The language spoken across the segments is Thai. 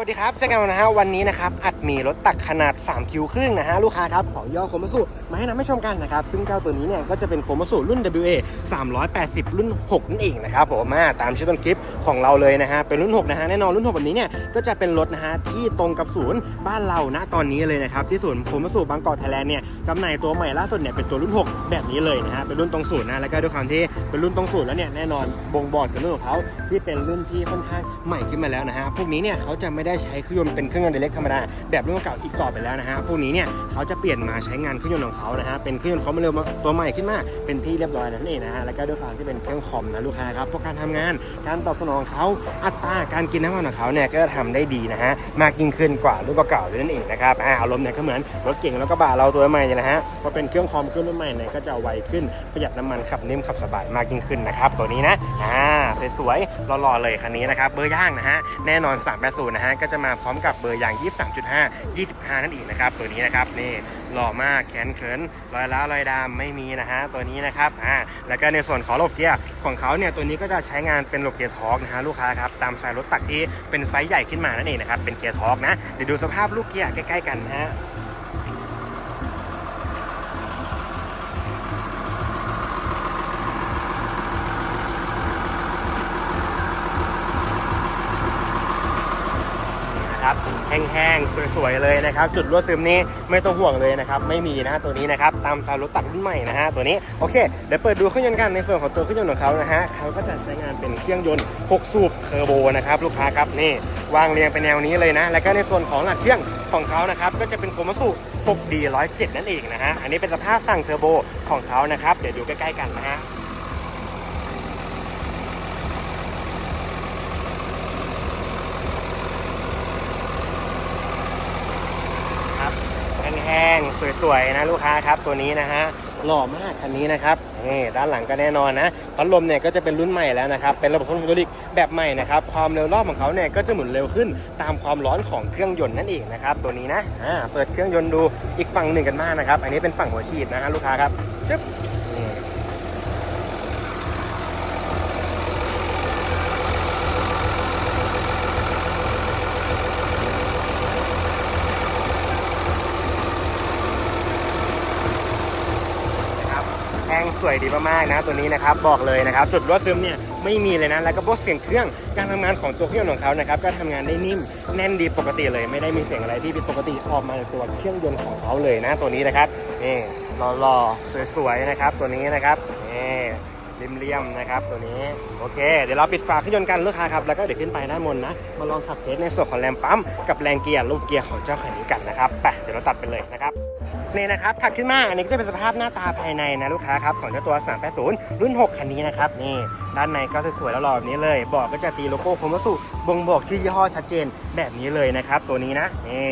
วัสดีครับเจอกันนะฮะวันนี้นะครับอัดมีรถตักขนาด3คิวครึ่งนะฮะลูกค้าครับขอย่อโคมัสุมาให้นำให้ชมกันนะครับซึ่งเจ้าตัวนี้เนี่ยก็จะเป็นโคมัสุรุ่น WA 380 รุ่น 6 นั่นเองนะครับผมมาตามชื่อต้นคลิปของเราเลยนะฮะเป็นรุ่น 6 นะฮะแน่นอนรุ่น 6 แบบนี้เนี่ยก็จะเป็นรถนะฮะที่ตรงกับศูนย์บ้านเราณตอนนี้เลยนะครับที่ศูนย์โคมัสุบางกอกไทยแลนด์เนี่ยจำหน่ายตัวใหม่ล่าสุดเนี่ยเป็นตัวรุ่น 6 แบบนี้เลยนะฮะเป็นรุ่นตรงศูนย์นะแล้วก็ด้วยความที่เป็นรุ่นตรงศูนย์แล้วเนี่ยแน่นอนบ่งบอกถึงรุ่นของเขาที่เป็นรุ่นที่ค่อนข้างใหม่ขึ้นมาแล้วนะฮะพวกนี้เนี่ยเขาจะไม่ได้ใช้เครื่องยนต์เป็นเครื่องยนต์เดเล็กธรรมดาแบบรุ่นเก่าอีกต่อไปแล้วนะฮะพวกนี้เนี่ยเขาจะเปลี่ยนมาใช้งานเครื่องยนต์ของเขานะฮะเป็นเครื่องยนต์คอมเร็วตัวใหม่ขึ้นมาเป็นที่เรียบร้อยนั่นเองนะฮะแล้วก็ด้วยความที่เป็นเครื่องคอมนะลูกค้าครับเพวกการทำงานการตอบสนองเขาอัตราการกินน้ำมันของเขาเนี่ยก็จะทำได้ดีนะฮะมากยิ่งขึ้นกว่ารุ่นเก่าๆนั่นเองนะครับอ่าอารมณ์เนี่ยก็เหมือนรถเก่งแล้วก็บะเราตัวใหม่เนี่ยนะฮะพอเป็นเครื่องคอมเครื่องรุ่นใหม่เนี่ยก็จะไวขึ้นประหยัดน้ำมันขับนิ่มขับสบายมากยิ่งขึ้นนะครับตัวนี้นะอ่าสวยๆหล่อๆเลยคันนี้นะครับเบอร์ย่างนะฮะแน่นอน380นะฮะก็จะมาพร้อมกับเบอร์ยาง 23.5 25 นั่นเองนะครับ ตัวนี้นะครับนี่หล่อมากแขนเขินรอยล้าวรอยดามไม่มีนะฮะตัวนี้นะครับอ่าแล้วก็ในส่วนของหลบเกียร์ของเขาเนี่ยตัวนี้ก็จะใช้งานเป็นหลบบเกียร์ทอร์กนะฮะลูกค้าครับตามสายรถตักที่เป็นไซส์ใหญ่ขึ้นมานั่นเองนะครับเป็นเกียร์ทอร์กนะเดี๋ยวดูสภาพลูกเกียร์ใกล้ๆกันนะฮะ นะครับ แห้งๆ สวยๆ เลยนะครับ จุดรั่วซึมนี้ไม่ต้องห่วงเลยนะครับ ไม่มีนะตัวนี้นะครับ ตามสายรถตัดรุ่นใหม่นะฮะตัวนี้ โอเค เดี๋ยวเปิดดูเครื่องยนต์กันในส่วนของตัวเครื่องยนต์ของเขานะฮะเขาก็จะใช้งานเป็นเครื่องยนต์ 6 สูบเทอร์โบนะครับลูกค้าครับนี่วางเรียงเป็นแนวนี้เลยนะ แล้วก็ในส่วนของหลักเครื่องของเขานะครับก็จะเป็นโคมัสุ 6D 107 นั่นเองนะฮะอันนี้เป็นสภาพสั่งเทอร์โบของเขานะครับเดี๋ยวดูใกล้ๆกันนะฮะ ครับแห้งๆ สวยนะลูกค้าครับตัวนี้นะฮะหล่อมากคันนี้นะครับนี่ด้านหลังก็แน่นอนนะพัดลมเนี่ยก็จะเป็นรุ่นใหม่แล้วนะครับเป็นระบบพัดลมไฮดอลิกแบบใหม่นะครับความเร็วรอบของเขาเนี่ยก็จะหมุนเร็วขึ้นตามความร้อนของเครื่องยนต์นั่นเองนะครับตัวนี้นะอ่าเปิดเครื่องยนต์ดูอีกฝั่งหนึ่งกันมากนะครับ อันนี้เป็นฝั่งหัวฉีดนะฮะลูกค้าครับจึ๊บนี่ นะครับ แห้งสวยดีมากๆนะตัวนี้นะครับบอกเลยนะครับ จุดรั่วซึมเนี่ยไม่มีเลยนะแล้วก็พวกเสียงเครื่องการทำงานของตัวเครื่องของเขานะครับก็ทำงานได้นิ่มแน่นดีปกติเลย ไม่ได้มีเสียงอะไรที่ผิดปกติออกมาจากตัวเครื่องยนต์ของเขาเลยนะตัวนี้นะครับนี่หล่อๆสวยๆนะครับตัวนี้นะครับนี่ เลี่ยมๆนะครับตัวนี้โอเค เดี๋ยวเราปิดฝาเครื่องยนต์กันลูกค้าครับแล้วก็เดี๋ยวขึ้นไปด้านบนนะมาลองขับเทสในส่วนของแรมปั๊มกับแรงเกียร์ลูกเกียร์ของเจ้าคันนี้กันนะครับไปเดี๋ยวเราตัดไปเลยนะครับนี่นะครับถัดขึ้นมาอันนี้ก็จะเป็นสภาพหน้าตาภายในนะลูกค้าครับของเจ้าตัว 380 รุ่น 6 คันนี้นะครับนี่ด้านในก็สวยๆแล้วหล่อแบบนี้เลยเบอกก็จะตีโลโก้โคมัสดุบ่งบอกที่อยี่ห้อชัดเจนแบบนี้เลยนะครับตัวนี้นะนี่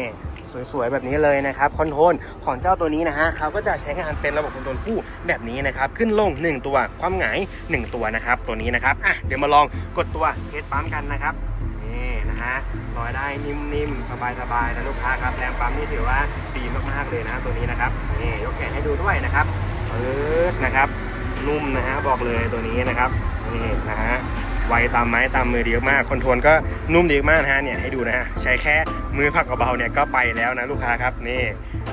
สวยๆแบบนี้เลยนะครับคอนโทรลของเจ้าตัวนี้นะฮะเขาก็จะใช้งานเป็นระบบคอนโทรลคู่แบบนี้นะครับขึ้นลง 1 ตัวความหงาย 1 ตัวนะครับตัวนี้นะครับอะเดี๋ยวมาลองกดตัวเทสปั๊มกันนะครับนี่นะฮะลอยได้นิ่มๆ สบายๆนะลูกค้าครับแรงปั๊มนี่ถือว่าดีมากๆเลยนะตัวนี้นะครับนี่ยกแขนให้ดูด้วยนะครับเปิดนะครับนุ่มนะฮะบอกเลยตัวนี้นะครับนี่นะฮะ ไวตามไม้ตามมือดีมากคอนโทรลก็นุ่มดีมากนะฮะเนี่ยให้ดูนะฮะใช้แค่มือผักเบาๆเนี่ยก็ไปแล้วนะลูกค้าครับนี่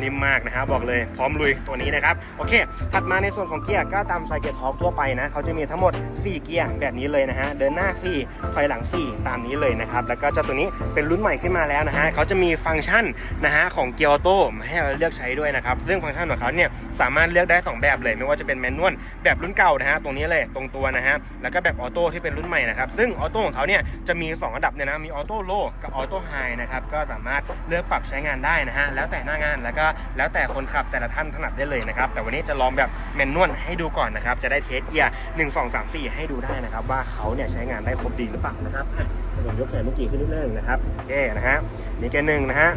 นิ่มมากนะฮะบอกเลยพร้อมลุยตัวนี้นะครับโอเค ถัดมาในส่วนของเกียร์ก็ตามสายเกียร์ท็อปทั่วไปนะเขาจะมีทั้งหมด 4 เกียร์แบบนี้เลยนะฮะเดินหน้า 4 ถอยหลัง 4 ตามนี้เลยนะครับแล้วก็เจ้าตัวนี้เป็นรุ่นใหม่ขึ้นมาแล้วนะฮะเขาจะมีฟังก์ชันนะฮะของเกียร์ออโต้มาให้เราเลือกใช้ด้วยนะครับซึ่องฟังก์ชันของเขาเนี่ยสามารถเลือกได้ 2 แบบเลย ไม่ว่าจะเป็นแมนนวลแบบรุ่นเก่านะฮะตรงนี้เลยตรงตัวนะฮะแล้วก็แบบออโต้ที่เป็นรุ่นใหม่นะครับ ซึ่งออโต้ของเขาเนี่ยจะมี 2 ระดับเนี่ยนะ มีออโต้โลกับออโต้ไฮนะครับ ก็สามารถเลือกปรับใช้งานได้นะฮะ แล้วแต่หน้างานแล้วก็แล้วแต่คนขับแต่ละท่านถนัดได้เลยนะครับ แต่วันนี้จะลองแบบแมนนวลให้ดูก่อนนะครับ จะได้เทสเกียร์1 2 3 4ให้ดูได้นะครับ ว่าเขาเนี่ยใช้งานได้ครบดีหรือเปล่านะครับอะผมยกแขนเมื่อกี้ขึ้นนิดนึงนะครับโอเคนะฮะนี่แกหนึ่งนะฮะ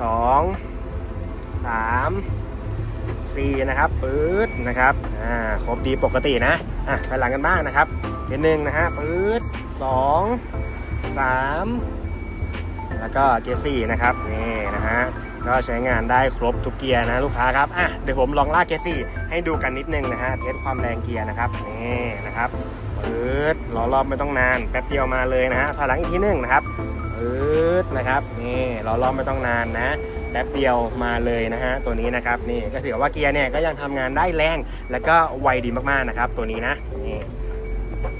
สองสาม สี่นะครับปื๊ดนะครับอ่าครบดีปกตินะอะไปหลังกันบ้างนะครับเกียร์หนึ่งนะฮะปื๊ดสองสามแล้วก็เกียร์สี่นะครับนี่นะฮะก็ใช้งานได้ครบทุกเกียร์นะลูกค้าครับอะเดี๋ยวผมลองลากเกียร์สี่ให้ดูกันนิดนึงนะฮะเทสความแรงเกียร์นะครับนี่นะครับปื๊ดรอรอบไม่ต้องนานแป๊บเดียวมาเลยนะฮะถอยหลังอีกทีหนึงนะครับปอืดนะครับนี่ราล้อมไม่ต้องนานนะ แป๊บเดียวมาเลยนะฮะตัวนี้นะครับนี่ก็ถือว่าเกียร์เนี่ยก็ยังทำงานได้แรง แล้วก็ไวดีมากๆนะครับ ตัวนี้นะนี่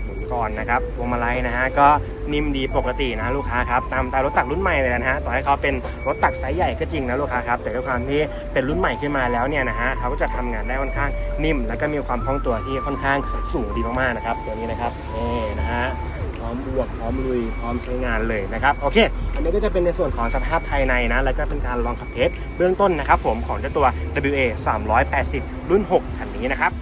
หมุนก่อนนะครับพวงมาลัยนะฮะก็นิ่มดีปกตินะลูกค้าครับตามตารถตักรุ่นใหม่เลยนะฮะต่อให้เขาเป็นรถตักไซส์ใหญ่ก็จริงนะลูกค้าครับแต่ด้วยความที่เป็นรุ่นใหม่ขึ้นมาแล้วเนี่ยนะฮะเขาก็จะทำงานได้ค่อนข้างนิ่ม แล้วก็มีความคล่องตัวที่ค่อนข้างสูงดีมากๆนะครับตัวนี้นะครับนี่นะฮะ ร้อมบวกพร้อมลุยพร้อมใช้งานเลยนะครับโอเค อันนี้ก็จะเป็นในส่วนของสภาพภายในนะ แล้วก็เป็นการลองขับเทสเบื้องต้นนะครับผมของเจ้าตัว WA 380 รุ่น 6 คันนี้นะครับ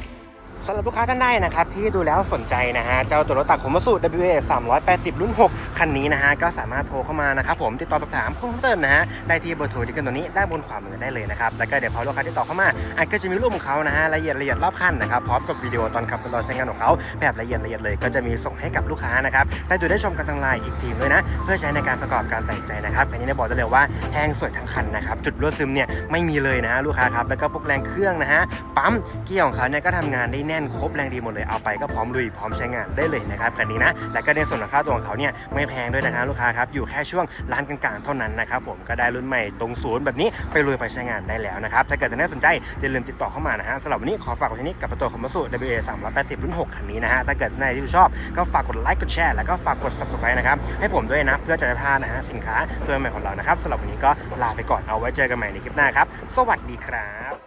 สำหรับลูกค้าท่านใดนะครับ ที่ดูแล้วสนใจนะฮะ เจ้าตัวรถตักขนมสู WA 380 รุ่น 6 คันนี้นะฮะ ก็สามารถโทรเข้ามานะครับผมติดต่อสอบถามเพิ่มเติมนะฮะ ได้ที่เบอร์โทรที่ขึ้นตัวนี้ด้านบนขวามือได้เลยนะครับ แล้วก็เดี๋ยวพอลูกค้าที่ต่อเข้ามาอาจก็จะมีรูปของเขานะฮะละเอียดละเอียดรอบคันนะครับพร้อมกับวิดีโอตอนขับตอนใช้งานของเขาแบบละเอียดละเอียดเลย ก็จะมีส่งให้กับลูกค้านะครับได้ดูได้ชมกันทางไลน์อีกทีมด้วยนะ เพื่อใช้ในการประกอบการตัดสินใจนะครับอันนี้ได้บอกได้เลยว่าแห้งสวยทั้งคันนะครับจุดรั่วซึมเนี่ยไม่มีเลยนะฮะลูกค้าครับแล้วก็พวกแรงเครื่องนะฮะปั๊มเกียร์ของเขาเนี่ยก็ทำงานได้แนนครบแรงดีหมดเลยเอาไปก็พร้อมลุยพร้อมใช้งานได้เลยนะครับคันนี้นะแล้วก็ในส่วนของค่าตัวของเขาเนี่ยไม่แพงด้วยนะฮะลูกค้าครับอยู่แค่ช่วงร้านกลางๆเท่านั้นนะครับผมก็ได้รุ่นใหม่ตรงศูนย์แบบนี้ไปลุยไปใช้งานได้แล้วนะครับถ้าเกิดท่านใดสนใจอย่าลืมติดต่อเข้ามานะฮะสำหรับวันนี้ขอฝากไว้ที่นี้กับประตูคอมมาสู WA 380รุ่น6คันนี้นะฮะถ้าเกิดท่านใดที่ชอบก็ฝากกดไลค์กดแชร์แล้วก็ฝากกด subscribe นะครับให้ผมด้วยนะเพื่อจะได้พลาดนะฮะสินค้าตัวใหม่ของเรานะครับสำหรับวันนี้ก็ลาไปก่อนเอาไว้เจอกันใหม่ในคลิปหน้าครับสวัสดีครับ